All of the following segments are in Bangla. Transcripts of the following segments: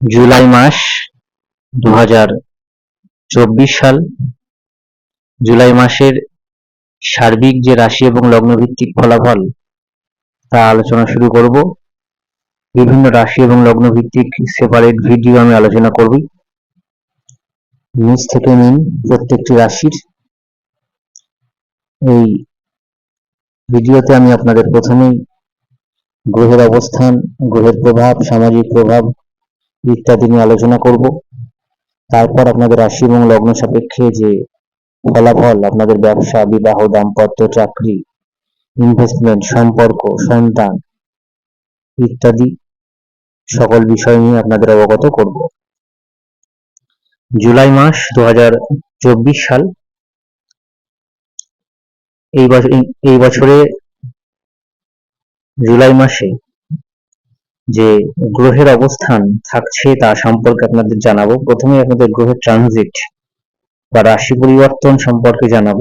জুলাই মাস দু হাজার চব্বিশ সাল। জুলাই মাসের সার্বিক যে রাশি এবং লগ্ন ভিত্তিক ফলাফল, তা আলোচনা শুরু করব। বিভিন্ন রাশি এবং লগ্ন ভিত্তিক সেপারেট ভিডিও আমি আলোচনা করব। নিচ থেকে নিন প্রত্যেকটি রাশির। এই ভিডিওতে আমি আপনাদের প্রথমেই গ্রহের অবস্থান, গ্রহের প্রভাব, সামাজিক প্রভাব ইত্যাদি নিয়ে আলোচনা করব। তারপর আপনাদের রাশি এবং লগ্ন সাপেক্ষে যে ফলাফল, আপনাদের ব্যবসা, বিবাহ, দাম্পত্য, চাকরি ইনভেস্টমেন্ট সম্পর্ক, সন্তান ইত্যাদি সকল বিষয় নিয়ে আপনাদের অবগত করব। জুলাই মাস দু হাজার চব্বিশ সাল। এই বছর এই বছরে জুলাই মাসে যে গ্রহের অবস্থান থাকছে তা সম্পর্কে আপনাদের জানাব। প্রথমে আপনাদের গ্রহের ট্রানজিট বা রাশি পরিবর্তন সম্পর্কে জানাব।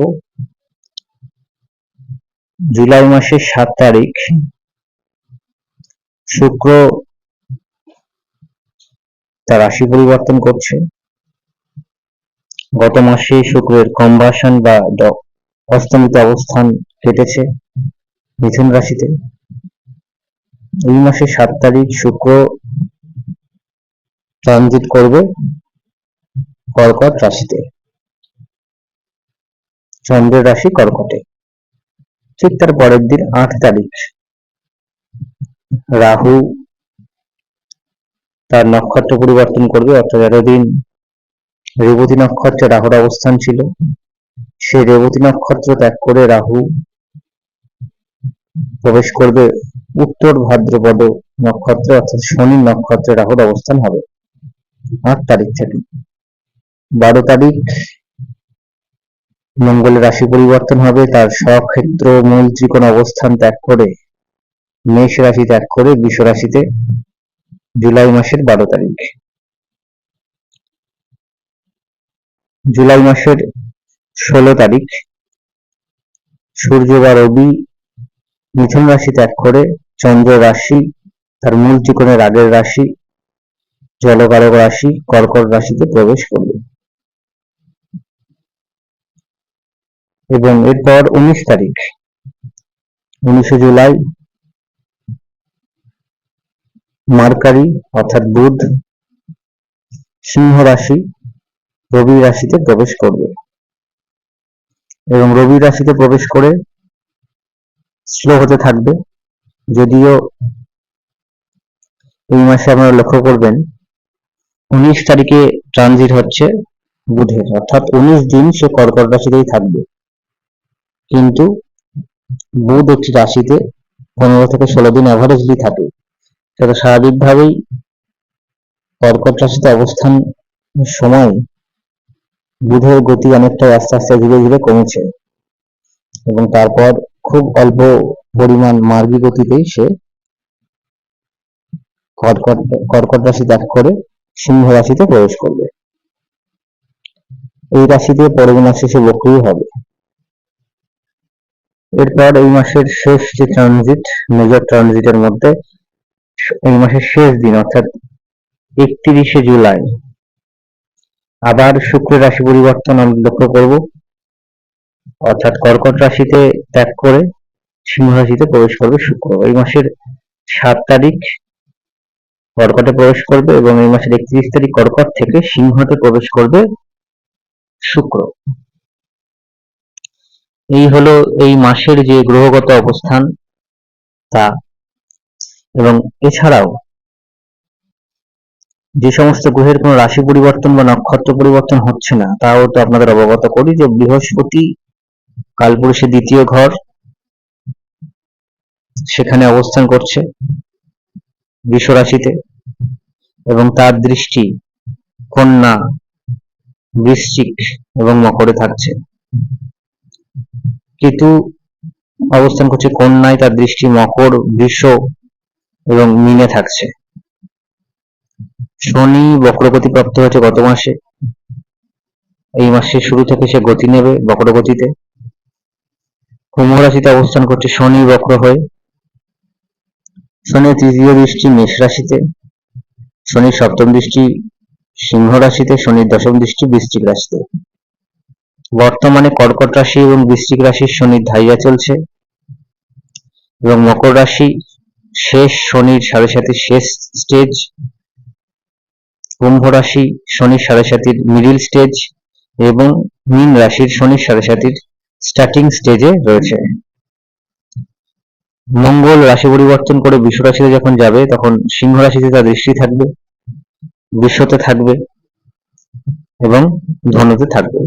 জুলাই মাসের সাত তারিখ, শুক্র তার রাশি পরিবর্তন করছে। গত মাসে শুক্রের কম্বাসন বা অস্তমিত অবস্থান কেটেছে মিথুন রাশিতে। এই মাসের সাত তারিখ শুক্র ট্রানজিট করবে কর্কট রাশিতে। চন্দ্রের রাশি কর্কটে। ঠিক তার পরের দিন আট তারিখ। রাহু তার নক্ষত্র পরিবর্তন করবে, অর্থাৎ এতদিন রেবতী নক্ষত্রে রাহুর অবস্থান ছিল। সেই রেবতী নক্ষত্র ত্যাগ করে রাহু প্রবেশ করবে উত্তর ভাদ্রপদ নক্ষত্রে অর্থাৎ শনি নক্ষত্রে রাহুর অবস্থান হবে। আট তারিখ থেকে। বারো তারিখ মঙ্গলের রাশি পরিবর্তন হবে। তার স্বক্ষেত্র মূল ত্রিকোণ অবস্থান ত্যাগ করে, মেষ রাশি ত্যাগ করে বৃষ রাশিতে জুলাই মাসের বারো তারিখ। জুলাই মাসের ষোলো তারিখ। সূর্য বা রবি মিথুন রাশি ত্যাগ করে চন্দ্র রাশি, তার মূল ত্রিকোণের আগের রাশি, জলকারক রাশি, কর্কট রাশিতে প্রবেশ করবে। এবং এরপর উনিশ তারিখ, উনিশে জুলাই, মার্কারি, অর্থাৎ বুধ, সিংহ রাশি, রবি রাশিতে প্রবেশ করবে। এবং রবি রাশিতে প্রবেশ করে স্লো হতে থাকবে। যদিও এই মাসে আপনারা লক্ষ্য করবেন, উনিশ তারিখে ট্রানজিট হচ্ছে বুধের, অর্থাৎ উনিশ দিন সে কর্কট রাশিতেই থাকবে। কিন্তু বুধ একটি রাশিতে পনেরো থেকে ষোলো দিন অ্যাভারেজলি থাকে সেটা স্বাভাবিকভাবেই কর্কট রাশিতে অবস্থান সময় বুধের গতি অনেকটাই আস্তে আস্তে ধীরে ধীরে কমেছে। এবং তারপর খুব অল্প পরিমাণ মার্গী গতিতেই সে কর্কট রাশি ত্যাগ করে সিংহ রাশিতে প্রবেশ করবে। এই রাশিতে পরবর্তী মাস শেষে বক্রী হবে। এরপর এই মাসের শেষ যে ট্রানজিট মেজর ট্রানজিটের মধ্যে এই মাসের শেষ দিন, অর্থাৎ একত্রিশে জুলাই, আবার শুক্র রাশি পরিবর্তন আমরা লক্ষ্য করব। অর্থাৎ কর্কট রাশিতে ত্যাগ করে সিংহ রাশিতে প্রবেশ করবে শুক্র। এই মাসের সাত তারিখ কর্কটে প্রবেশ করবে এবং এই মাসের একত্রিশ তারিখ কর্কট থেকে সিংহতে প্রবেশ করবে শুক্র। এই হলো এই মাসের যে গ্রহগত অবস্থান, তা। এবং এছাড়াও যে সমস্ত গ্রহের কোনো রাশি পরিবর্তন বা নক্ষত্র পরিবর্তন হচ্ছে না, তাও তো আপনাদের অবগত করি যে বৃহস্পতি কালপুরুষের দ্বিতীয় ঘর সেখানে অবস্থান করছে রাশিতে এবং তার দৃষ্টি কন্যা বৃশ্চিক এবং মকরে থাকছে। কেতু অবস্থান করছে কন্যায়, তার দৃষ্টি মকর, বৃষ এবং মিনে থাকছে। শনি বক্রগতি প্রাপ্ত হয়েছে গত মাসে। এই মাসের শুরু থেকে সে গতি নেবে বক্রগতিতে। কুম্ভ রাশিতে অবস্থান করছে শনি বক্র হয়ে। শনির তৃতীয় দৃষ্টি মেষ রাশিতে। শনির সপ্তম দৃষ্টি সিংহ রাশিতে শনির দশম দৃষ্টি বৃশ্চিক রাশিতে। বর্তমানে কর্কট রাশি এবং বৃশ্চিক রাশির শনির ধাইয়া চলছে এবং মকর রাশি শেষ শনির সাড়ে সাথে শেষ স্টেজ। কুম্ভ রাশি শনির সাড়ে সাতির মিডিল স্টেজ এবং মীন রাশির শনির সাড়ে সাতির স্টার্টিং স্টেজে রয়েছে। মঙ্গল রাশি পরিবর্তন করে বিশ্ব রাশিতে যখন যাবে, তখন সিংহ রাশিতে তার দৃষ্টি থাকবে বিশ্বতে থাকবে এবং ধনুতে থাকবে।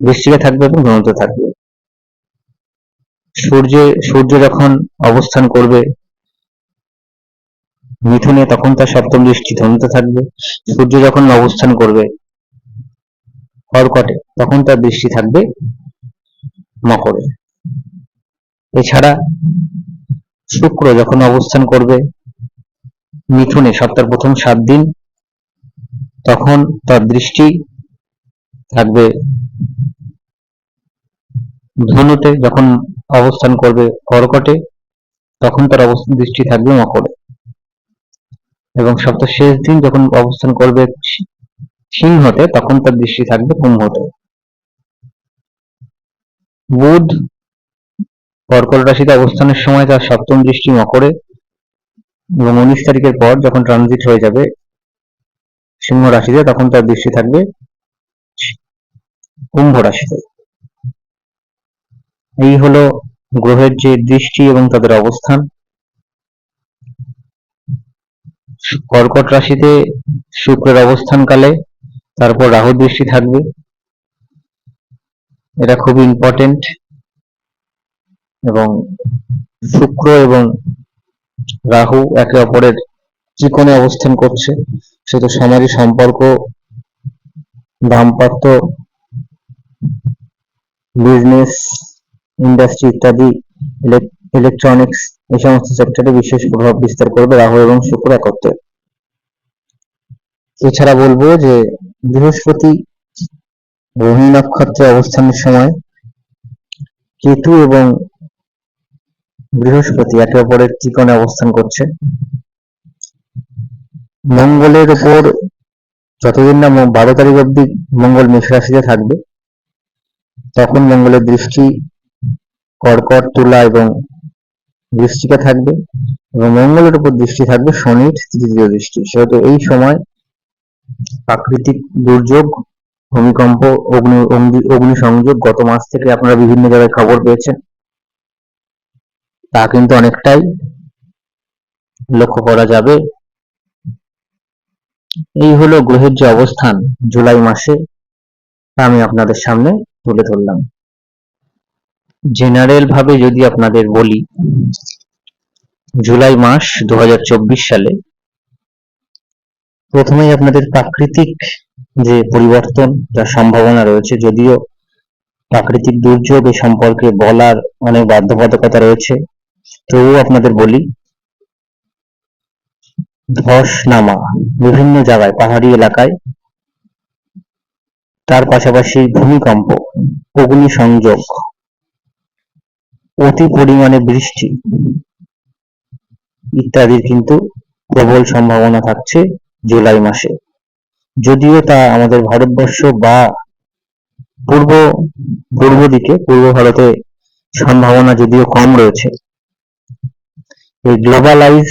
বৃষ্টিকে থাকবে এবং ধনুতে থাকবে। সূর্য সূর্য যখন অবস্থান করবে, মিথুনে তখন তার সপ্তম দৃষ্টি ধনুতে থাকবে। সূর্য যখন অবস্থান করবে, কর্কটে তখন তার দৃষ্টি থাকবে মকরে এছাড়া শুক্র যখন অবস্থান করবে মিথুনে সপ্তাহের প্রথম সাত দিন, তখন তার দৃষ্টি থাকবে ধনুতে, যখন অবস্থান করবে কর্কটে, তখন তার অবস্থান দৃষ্টি থাকবে মকরে। এবং সপ্তাহ শেষ দিন যখন অবস্থান করবে সিংহতে, তখন তার দৃষ্টি থাকবে কুম্ভতে। বুধ কর্কট রাশিতে অবস্থানের সময় তার সপ্তম দৃষ্টি মকরে এবং উনিশ তারিখের পর যখন ট্রানজিট হয়ে যাবে সিংহ রাশিতে, তখন তার দৃষ্টি থাকবে কুম্ভ রাশিতে। এই হলো গ্রহের যে দৃষ্টি এবং তাদের অবস্থান। কর্কট রাশিতে শুক্রের অবস্থানকালে তারপর রাহু দৃষ্টি থাকবে। এটা খুব ইম্পর্টেন্ট এবং শুক্র এবং রাহু একে অপরের ত্রিকোণে অবস্থান করছে। সেটা সমাজে সম্পর্ক, দাম্পত্য বিজনেস ইন্ডাস্ট্রি ইত্যাদি ইলেকট্রনিক্স এই সমস্ত সেক্টরে বিশেষ প্রভাব বিস্তার করবে রাহু এবং শুক্র একত্রে। এছাড়া বলব যে বৃহস্পতি রোহিণী নক্ষত্রে অবস্থানের সময় কেতু এবং বৃহস্পতি একে অপরের ত্রিকোণে অবস্থান করছে। মঙ্গলের উপর যতদিন না বারো তারিখ অব্দি মঙ্গল মেষ রাশিতে থাকবে, তখন মঙ্গলের দৃষ্টি কর্কট, তুলা এবং বৃষ্টিকা থাকবে এবং মঙ্গলের উপর দৃষ্টি থাকবে শনির তৃতীয় দৃষ্টি। সেহেতু এই সময় প্রাকৃতিক দুর্যোগ ভূমিকম্প, অগ্নি অগ্নি সংযোগ গত মাস থেকে আপনারা বিভিন্ন জায়গায় খবর পেয়েছেন। তা কিন্তু অনেকটাই লক্ষ্য করা যাবে। এই হলো গ্রহের যে অবস্থান জুলাই মাসে, তা আমি আপনাদের সামনে তুলে ধরলাম। জেনারেল ভাবে যদি আপনাদের বলি, জুলাই মাস দু হাজার চব্বিশ সালে প্রথমেই আপনাদের প্রাকৃতিক যে পরিবর্তন যার সম্ভাবনা রয়েছে, যদিও প্রাকৃতিক দুর্যোগ এ সম্পর্কে বলার অনেক বাধ্যবাধকতা রয়েছে। তবুও আপনাদের বলি ধস নামা বিভিন্ন জায়গায়, পাহাড়ি এলাকায়, তার পাশাপাশি ভূমিকম্প অগ্নি সংযোগ অতি পরিমাণে বৃষ্টি ইত্যাদির কিন্তু প্রবল সম্ভাবনা থাকছে জুলাই মাসে। যদিও তা আমাদের ভারতবর্ষ বা পূর্ব পূর্ব দিকে, পূর্ব ভারতে সম্ভাবনা যদিও কম রয়েছে। এই গ্লোবালাইজ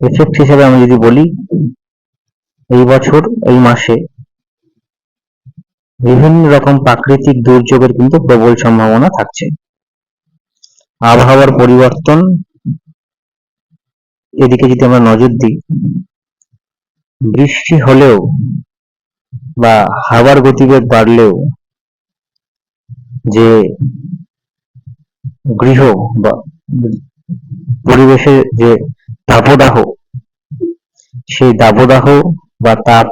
এফেক্ট হিসেবে আমি যদি বলি, এই বছর, এই মাসে বিভিন্ন রকম প্রাকৃতিক দুর্যোগের কিন্তু প্রবল সম্ভাবনা থাকছে। আবহাওয়ার পরিবর্তন, এদিকে যদি আমরা নজর দিই বৃষ্টি হলেও বা হাওয়ার গতিবেগ বাড়লেও যে গৃহ বা পরিবেশের যে দাবদাহ, সেই দাবদাহ বা তাপ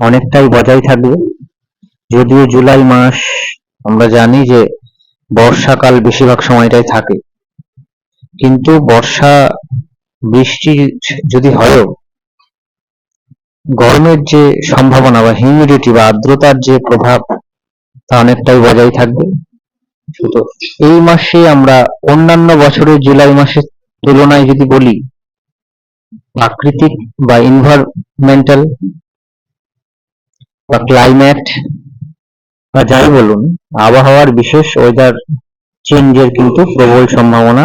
অনেকটাই বজায় থাকবে। যদিও জুলাই মাস, আমরা জানি যে বর্ষাকাল বেশিরভাগ সময়টাই থাকে। কিন্তু বর্ষা, বৃষ্টি যদি হয়ও গরমের যে সম্ভাবনা বা হিউমিডিটি বা আর্দ্রতার যে প্রভাব, তা অনেকটাই বজায় থাকবে। এই মাসে আমরা অন্যান্য বছরের জুলাই মাসের তুলনায় যদি বলি, প্রাকৃতিক বা ইনভারমেন্টাল বা ক্লাইমেট বা যাই বলুন, আবহাওয়ার বিশেষ ওয়েদার চেঞ্জের কিন্তু প্রবল সম্ভাবনা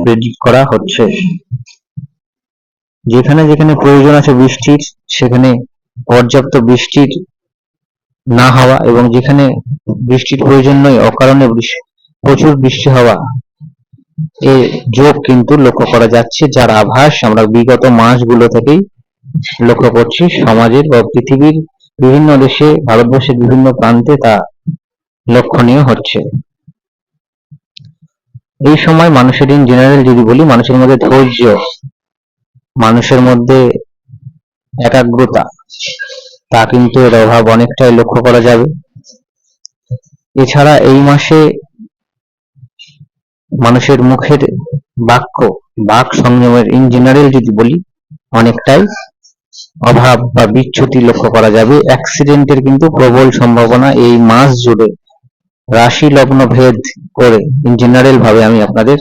প্রেডিক্ট করা হচ্ছে। যেখানে যেখানে প্রয়োজন আছে বৃষ্টির, সেখানে পর্যাপ্ত বৃষ্টির না হওয়া এবং যেখানে বৃষ্টির প্রয়োজন নয়, অকারণে প্রচুর বৃষ্টি হওয়া এর যোগ কিন্তু লক্ষ্য করা যাচ্ছে, যার আভাস আমরা বিগত মাসগুলো থেকেই লক্ষ্য করছি। সমাজের বা পৃথিবীর বিভিন্ন দেশে, ভারতবর্ষের বিভিন্ন প্রান্তে তা লক্ষণীয় হচ্ছে। এই সময় মানুষের ইন জেনারেল যদি বলি, মানুষের মধ্যে ধৈর্য মানুষের মধ্যে একাগ্রতা, তা কিন্তু এর অভাব অনেকটাই লক্ষ্য করা যাবে। এছাড়া এই মাসে মানুষের মুখের বাক্য, বাক সংযমের ইন জেনারেল যদি বলি, অনেকটাই অভাব বা বিচ্যুতি লক্ষ্য করা যাবে। অ্যাক্সিডেন্টের কিন্তু প্রবল সম্ভাবনা এই মাস জুড়ে। রাশি লগ্ন ভেদ করে ইন জেনারেল ভাবে আমি আপনাদের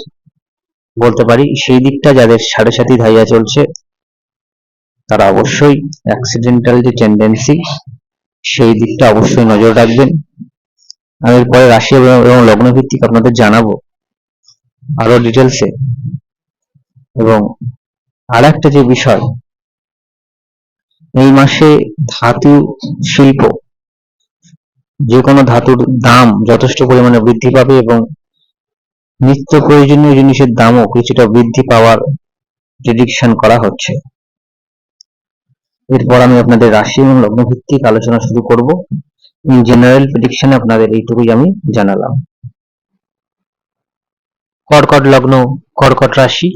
বলতে পারি, সেই দিকটা যাদের সাড়ে সাথী ধাইয়া চলছে, তারা অবশ্যই অ্যাক্সিডেন্টাল যে টেন্ডেন্সি সেই দিকটা অবশ্যই নজর রাখবেন। আমি এরপরে রাশি এবং লগ্ন ভিত্তিক আপনাদের জানাব আরও ডিটেলসে এবং আর একটা যে বিষয়, এই মাসে ধাতু শিল্প, যে কোনো ধাতুর দাম যথেষ্ট পরিমাণে বৃদ্ধি পাবে এবং নিত্য প্রয়োজনীয় জিনিসের দামও কিছুটা বৃদ্ধি পাওয়ার প্রেডিকশন করা হচ্ছে। এরপর আমি আপনাদের রাশি এবং লগ্ন ভিত্তিক আলোচনা শুরু করব। ইন জেনারেল প্রেডিকশনে আপনাদের এইটুকুই আমি জানালাম। কর্কট লগ্ন, কর্কট রাশি,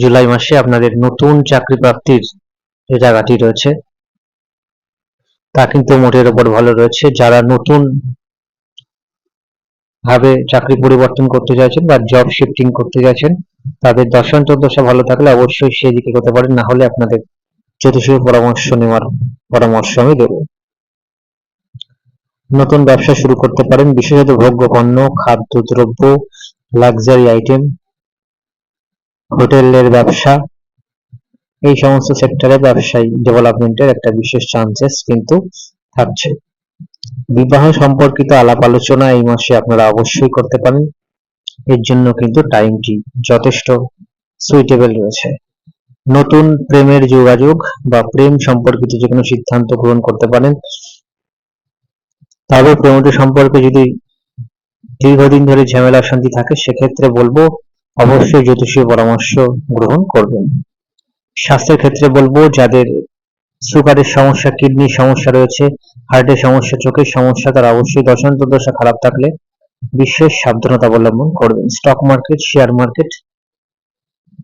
জুলাই মাসে আপনাদের নতুন চাকরি প্রাপ্তির যে জায়গাটি রয়েছে। তা কিন্তু মোটের ওপর ভালো রয়েছে। যারা নতুন ভাবে চাকরি পরিবর্তন করতে চাইছেন বা জব শিফটিং করতে চাইছেন তাদের দশা ভালো থাকলে অবশ্যই সেই দিকে করতে পারেন, না হলে আপনাদের জ্যোতিষীয় পরামর্শ নেওয়ার পরামর্শ আমি দেব। নতুন ব্যবসা শুরু করতে পারেন, বিশেষত ভোগ্য পণ্য খাদ্যদ্রব্য লাক্সারি আইটেম হোটেলের ব্যবসা, এই সমস্ত সেক্টরে ব্যবসায়ী ডেভেলপমেন্টের একটা বিশেষ চান্সেস কিন্তু থাকছে। বিবাহ সম্পর্কিত আলাপ আলোচনা এই মাসে আপনারা অবশ্যই করতে পারেন। এর জন্য কিন্তু টাইমটি যথেষ্ট সুইটেবল রয়েছে। নতুন প্রেমের যোগাযোগ বা প্রেম সম্পর্কিত যে কোনো সিদ্ধান্ত গ্রহণ করতে পারেন। তবে প্রেমটি সম্পর্কে যদি দীর্ঘদিন ধরে ঝামেলা শান্তি থাকে, সেক্ষেত্রে বলব অবশ্যই জ্যোতিষীয় পরামর্শ গ্রহণ করবেন। স্বাস্থ্যের ক্ষেত্রে বলব, যাদের সুগারের সমস্যা, কিডনির সমস্যা রয়েছে, হার্টের সমস্যা, চোখের সমস্যা, তারা অবশ্যই দশান্ত দশা খারাপ থাকলে বিশেষ সাবধানতা অবলম্বন করবেন। স্টক মার্কেট শেয়ার মার্কেট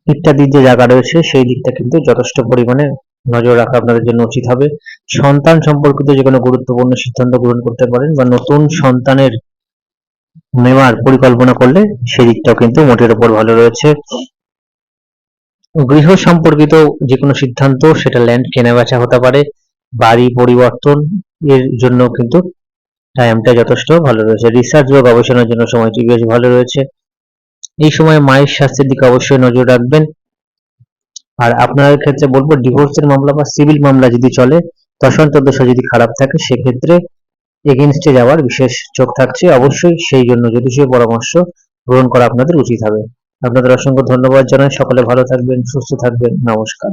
ইত্যাদি যে জায়গা রয়েছে, সেই দিকটা কিন্তু যথেষ্ট পরিমাণে নজর রাখা আপনাদের জন্য উচিত হবে। সন্তান সম্পর্কিত যে কোনো গুরুত্বপূর্ণ সিদ্ধান্ত গ্রহণ করতে পারেন বা নতুন সন্তানের নেওয়ার পরিকল্পনা করলে সেই দিকটাও কিন্তু মোটের উপর ভালো রয়েছে। গৃহ সম্পর্কিত যে কোনো সিদ্ধান্ত, সেটা ল্যান্ড কেনা বেচা হতে পারে, বাড়ি পরিবর্তন, এর জন্য কিন্তু টাইমটা যথেষ্ট ভালো রয়েছে। রিসার্চ বা গবেষণার জন্য সময়টি বেশ ভালো রয়েছে। এই সময় মায়ের স্বাস্থ্যের দিকে অবশ্যই নজর রাখবেন। আর আপনাদের ক্ষেত্রে বলব ডিভোর্সের মামলা বা সিভিল মামলা যদি চলে দশান্ত দশা যদি খারাপ থাকে, সেক্ষেত্রে এগেনস্টে যাওয়ার বিশেষ চোখ থাকছে। অবশ্যই সেই জন্য জ্যোতিষীয় পরামর্শ গ্রহণ করা আপনাদের উচিত হবে। আপনাদের অসংখ্য ধন্যবাদ জানাই। সকলে ভালো থাকবেন সুস্থ থাকবেন। নমস্কার।